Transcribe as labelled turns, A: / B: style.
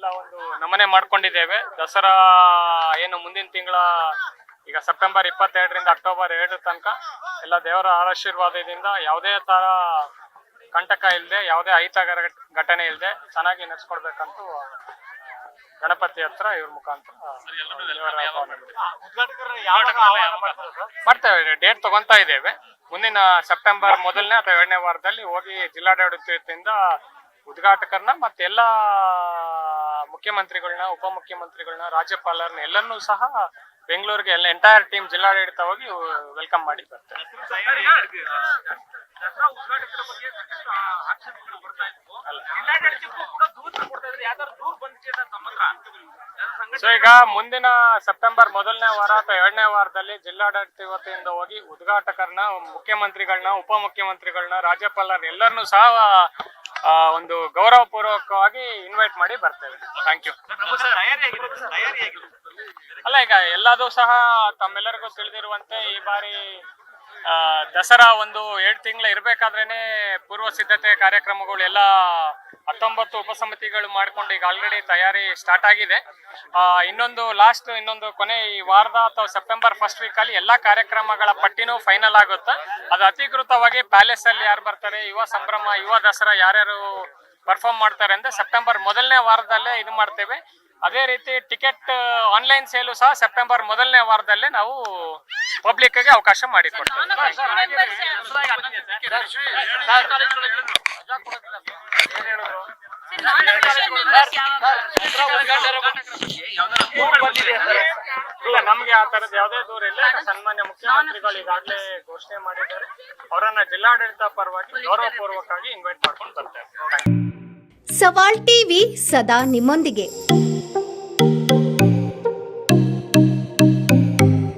A: ಎಲ್ಲ ಒಂದು ನಮನೆ ಮಾಡ್ಕೊಂಡಿದ್ದೇವೆ. ದಸರಾ ಏನು ಮುಂದಿನ ತಿಂಗಳ ಈಗ ಸೆಪ್ಟೆಂಬರ್ ಇಪ್ಪತ್ತೆರಡರಿಂದ ಅಕ್ಟೋಬರ್ ಎರಡರ ತನಕ ಎಲ್ಲ ದೇವರ ಆಶೀರ್ವಾದದಿಂದ ಯಾವುದೇ ತರ ಕಂಟಕ ಇಲ್ಲದೆ ಯಾವುದೇ ಅಹಿತಕರ ಘಟನೆ ಇಲ್ಲದೆ ಚೆನ್ನಾಗಿ ನಡೆಸ್ಕೊಡ್ಬೇಕಂತೂ ಗಣಪತಿ ಹತ್ರ ಇವ್ರ ಮುಖಾಂತರ. ಮಾಡ್ತೇವೆ. ಡೇಟ್ ತಗೊಂತಾ ಇದ್ದೇವೆ. ಮುಂದಿನ ಸೆಪ್ಟೆಂಬರ್ ಮೊದಲನೇ ಅಥವಾ ಎರಡನೇ ವಾರದಲ್ಲಿ ಹೋಗಿ ಜಿಲ್ಲಾಡಳಿತದಿಂದ ಉದ್ಘಾಟಕರನ್ನ ಮತ್ತೆ ಎಲ್ಲ ಮುಖ್ಯಮಂತ್ರಿಗಳನ್ನ, ಉಪಮುಖ್ಯಮಂತ್ರಿಗಳನ್ನ, ರಾಜ್ಯಪಾಲರನ್ನ ಎಲ್ಲರನ್ನೂ ಸಹ ಬೆಂಗಳೂರಿಗೆ ಎಲ್ಲ ಎಂಟೈರ್ ಟೀಮ್ ಜಿಲ್ಲಾಡಳಿತ ಹೋಗಿ ವೆಲ್ಕಮ್ ಮಾಡಿ ಬರ್ತಾರೆ. ಸೊ ಈಗ ಮುಂದಿನ ಸೆಪ್ಟೆಂಬರ್ ಮೊದಲನೇ ವಾರ ಅಥವಾ ಎರಡನೇ ವಾರದಲ್ಲಿ ಜಿಲ್ಲಾಡಳಿತ ವತಿಯಿಂದ ಹೋಗಿ ಉದ್ಘಾಟಕರನ್ನ, ಮುಖ್ಯಮಂತ್ರಿಗಳನ್ನ, ಉಪಮುಖ್ಯಮಂತ್ರಿಗಳನ್ನ, ರಾಜ್ಯಪಾಲರನ್ನ ಎಲ್ಲರನ್ನೂ ಸಹ ಆ, ಒಂದು ಗೌರವ ಪೂರ್ವಕವಾಗಿ ಇನ್ವೈಟ್ ಮಾಡಿ ಬರ್ತೇವೆ. ಥ್ಯಾಂಕ್ ಯು ಅಲ್ಲ ಈಗ ಎಲ್ಲದೂ ಸಹ ತಮ್ಮೆಲ್ಲರಿಗೂ ತಿಳಿದಿರುವಂತೆ ಈ ಬಾರಿ ದಸರಾ ಒಂದು ಎರಡು ತಿಂಗಳ ಇರಬೇಕಾದ್ರೇನೆ ಪೂರ್ವ ಸಿದ್ಧತೆ ಕಾರ್ಯಕ್ರಮಗಳು ಎಲ್ಲ ಹತ್ತೊಂಬತ್ತು ಉಪಸಮಿತಿಗಳು ಮಾಡಿಕೊಂಡು ಈಗ ಆಲ್ರೆಡಿ ತಯಾರಿ ಸ್ಟಾರ್ಟ್ ಆಗಿದೆ. ಇನ್ನೊಂದು ಲಾಸ್ಟ್ ಇನ್ನೊಂದು ಕೊನೆ ಈ ವಾರದ ಅಥವಾ ಸೆಪ್ಟೆಂಬರ್ ಫಸ್ಟ್ ವೀಕಲ್ಲಿ ಎಲ್ಲಾ ಕಾರ್ಯಕ್ರಮಗಳ ಪಟ್ಟಿನೂ ಫೈನಲ್ ಆಗುತ್ತೆ. ಅದು ಅಧಿಕೃತವಾಗಿ ಪ್ಯಾಲೇಸ್ ಅಲ್ಲಿ ಯಾರು ಬರ್ತಾರೆ, ಯುವ ಸಂಭ್ರಮ, ಯುವ ದಸರಾ ಯಾರ್ಯಾರು ಪರ್ಫಾರ್ಮ್ ಮಾಡ್ತಾರೆ ಅಂದ್ರೆ ಸೆಪ್ಟೆಂಬರ್ ಮೊದಲನೇ ವಾರದಲ್ಲೇ ಇದು ಮಾಡ್ತೇವೆ. ಅದೇ ರೀತಿ ಟಿಕೆಟ್ ಆನ್ಲೈನ್ ಸೇಲು ಸಹ ಸೆಪ್ಟೆಂಬರ್ ಮೊದಲನೇ ವಾರದಲ್ಲಿ ನಾವು ಪಬ್ಲಿಕ್ಗೆ ಅವಕಾಶ ಮಾಡಿಕೊಡ್ತೇವೆ ಇಲ್ಲ ನಮ್ಗೆ ಆ ತರದ ಯಾವುದೇ ದೂರ ಇಲ್ಲ ಸನ್ಮಾನ್ಯ ಮುಖ್ಯಮಂತ್ರಿಗಳು ಈಗಾಗಲೇ ಘೋಷಣೆ ಮಾಡಿದ್ದಾರೆ ಅವರನ್ನ ಜಿಲ್ಲಾಡಳಿತ ಪರವಾಗಿ ಗೌರವಪೂರ್ವಕವಾಗಿ ಇನ್ವೈಟ್ ಮಾಡ್ಕೊಂಡು ಬರ್ತೇವೆ
B: ಸವಾಲ್ ಟಿವಿ ಸದಾ ನಿಮ್ಮೊಂದಿಗೆ